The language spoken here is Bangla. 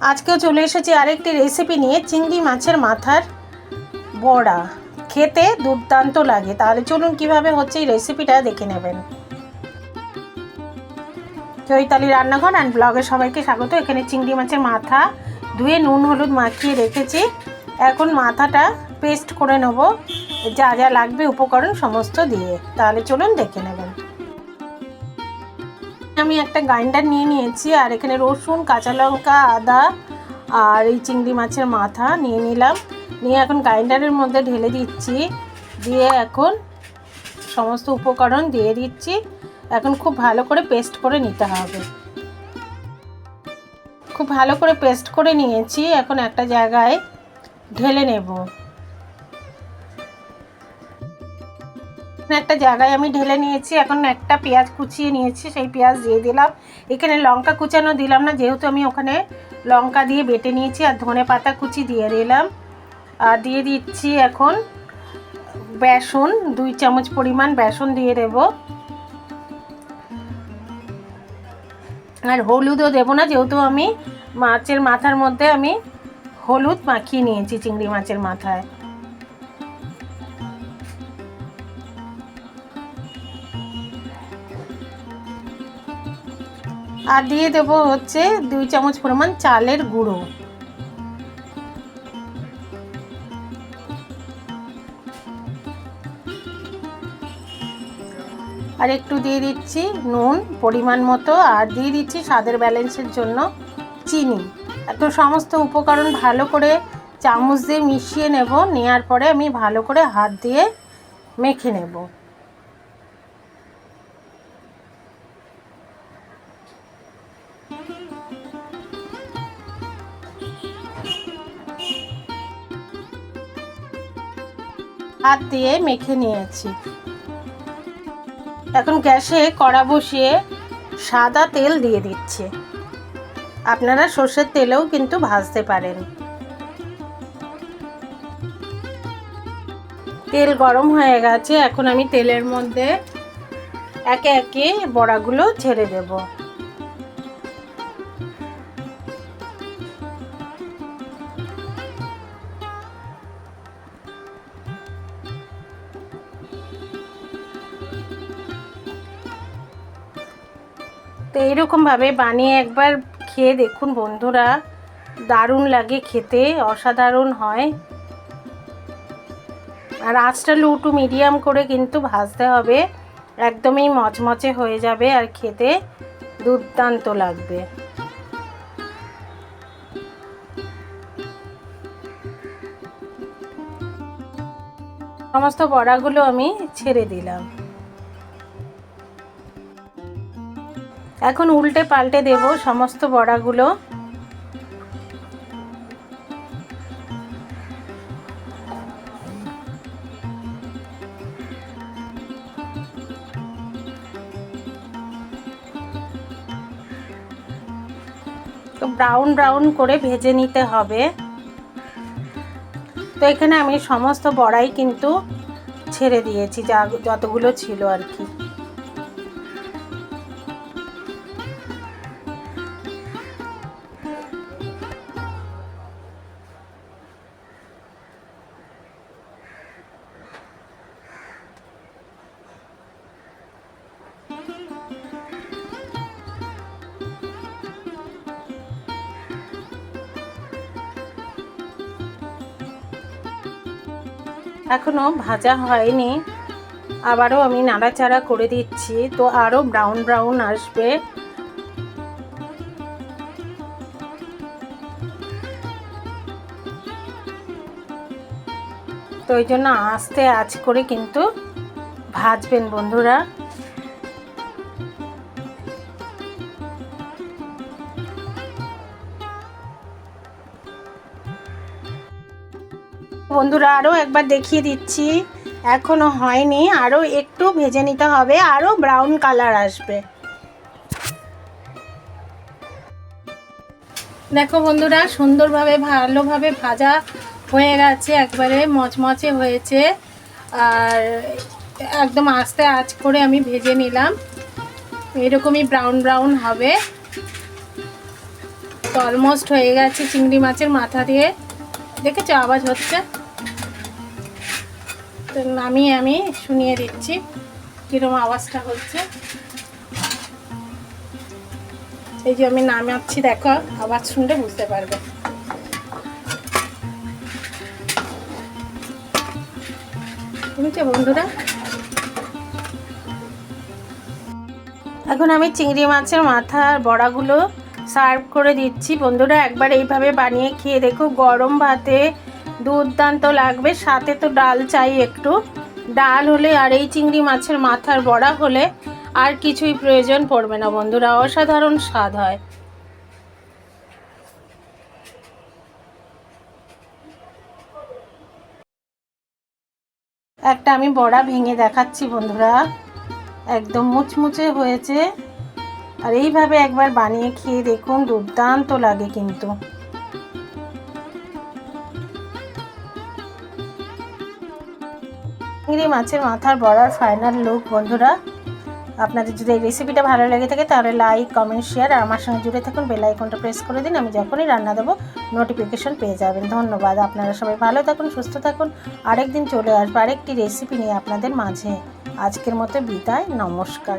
আজকেও চলে এসেছি আরেকটি রেসিপি নিয়ে চিংড়ি মাছের মাথার বড়া। খেতে দুর্দান্ত লাগে। তাহলে চলুন কীভাবে হচ্ছে এই রেসিপিটা দেখে নেবেন। চৈতালি রান্নাঘর অ্যান্ড ব্লগে সবাইকে স্বাগত। এখানে চিংড়ি মাছের মাথা ধুয়ে নুন, হলুদ মাখিয়ে রেখেছি। এখন মাথাটা পেস্ট করে নেব। যা যা লাগবে উপকরণ সমস্ত দিয়ে। তাহলে চলুন দেখে নেবেন। আমি একটা গ্রাইন্ডার নিয়ে নিয়েছি, আর এখানে রসুন, কাঁচা লঙ্কা, আদা, আর এই চিংড়ি মাছের মাথা নিয়ে নিলাম। নিয়ে এখন গ্রাইন্ডারের মধ্যে ঢেলে দিচ্ছি। দিয়ে এখন সমস্ত উপকরণ দিয়ে দিচ্ছি। এখন খুব ভালো করে পেস্ট করে নিতে হবে। খুব ভালো করে পেস্ট করে নিয়েছি। এখন একটা জায়গায় ঢেলে নেব। একটা জায়গায় আমি ঢেলে নিয়েছি। এখন একটা পেঁয়াজ কুচিয়ে নিয়েছি, সেই পেঁয়াজ দিয়ে দিলাম। এখানে লঙ্কা কুচানো দিলাম না, যেহেতু আমি ওখানে লঙ্কা দিয়ে বেটে নিয়েছি আর ধনে পাতা কুচি দিয়ে দিলাম। আর দিয়ে দিচ্ছি এখন বেসন, দুই চামচ পরিমাণ বেসন দিয়ে দেব। আর হলুদও দেবো না, যেহেতু আমি মাছের মাথার মধ্যে আমি হলুদ মাখিয়ে নিয়েছি, চিংড়ি মাছের মাথায়। আর দিয়ে দেবো হচ্ছে দুই চামচ পরিমাণ চালের গুঁড়ো। আর একটু দিয়ে দিচ্ছি নুন পরিমাণ মতো, আর দিয়ে দিচ্ছি স্বাদের ব্যালেন্সের জন্য চিনি। তো সমস্ত উপকরণ ভালো করে চামচ দিয়ে মিশিয়ে নেব, নেওয়ার পরে আমি ভালো করে হাত দিয়ে মেখে নেব। হাত দিয়ে মেখে নিয়েছি। এখন গ্যাসে কড়া বসিয়ে সাদা তেল দিয়ে দিচ্ছে। আপনারা সর্ষের তেলেও কিন্তু ভাজতে পারেন। তেল গরম হয়ে গেছে, এখন আমি তেলের মধ্যে একে একে বড়াগুলো ছেড়ে দেব। তো এইরকমভাবে বানিয়ে একবার খেয়ে দেখুন বন্ধুরা। দারুণ লাগে খেতে, অসাধারণ হয়। আর আঁচটা লো টু মিডিয়াম করে কিন্তু ভাজতে হবে। একদমই মচমচে হয়ে যাবে আর খেতে দুর্দান্ত লাগবে। সমস্ত বড়াগুলো আমি ছেড়ে দিলাম। এখন উল্টে পাল্টে দেব সমস্ত বড়াগুলো। তো ব্রাউন ব্রাউন করে ভেজে নিতে হবে। তো এখানে আমি সমস্ত বড়াই কিন্তু ছেড়ে দিয়েছি, যা যতগুলো ছিল আর কি। এখনও ভাজা হয়নি। আবারও আমি নাড়াচাড়া করে দিচ্ছি, তো আরও ব্রাউন ব্রাউন আসবে। তো ওই জন্য আস্তে আজ করে কিন্তু ভাজবেন বন্ধুরা। বন্ধুরা আরও একবার দেখিয়ে দিচ্ছি। এখনও হয়নি আরও একটু ভেজে নিতে হবে আরও ব্রাউন কালার আসবে। দেখো বন্ধুরা, সুন্দরভাবে, ভালোভাবে ভাজা হয়ে গেছে, একবারে মচমচে হয়েছে। আর একদম আস্তে আঁচ করে আমি ভেজে নিলাম। এরকমই ব্রাউন ব্রাউন হবে। অলমোস্ট হয়ে গেছে চিংড়ি মাছের মাথা দিয়ে। দেখেছ আওয়াজ হচ্ছে? তো নামিয়ে আমি শুনিয়ে দিচ্ছি কীরকম আওয়াজটা হচ্ছে। এই যে আমি নামাচ্ছি, দেখো, আওয়াজ শুনলে বুঝতে পারবে। শুনছো বন্ধুরা? এখন আমি চিংড়ি মাছের মাথার বড়াগুলো সার্ভ করে দিচ্ছি। বন্ধুরা, একবার এইভাবে বানিয়ে খেয়ে দেখো, গরম ভাতে দুর্দান্ত লাগবে। সাথে তো ডাল চাই একটু। ডাল হলে আর এই চিংড়ি মাছের মাথার বড়া হলে আর কিছুই প্রয়োজন পড়বে না বন্ধুরা, অসাধারণ স্বাদ হয়। একটা আমি বড়া ভেঙে দেখাচ্ছি বন্ধুরা। একদম মুচমুচে হয়েছে। আর এইভাবে একবার বানিয়ে খেয়ে দেখুন, দুর্দান্ত লাগে কিন্তু। চিংড়ি মাছের মাথার বড়ার ফাইনাল লুক বন্ধুরা, আপনাদের যদি এই রেসিপিটা ভালো লেগে থাকে, তাহলে লাইক কমেন্ট শেয়ার আর আমার সঙ্গে জুড়ে থাকুন বেল আইকনটা প্রেস করে দিন, আমি যখনই রান্না দেবো নোটিফিকেশন পেয়ে যাবেন। ধন্যবাদ, আপনারা সবাই ভালো থাকুন, সুস্থ থাকুন। আরেকদিন চলে আসব আরেকটি রেসিপি নিয়ে আপনাদের মাঝে। আজকের মতো বিদায়, নমস্কার।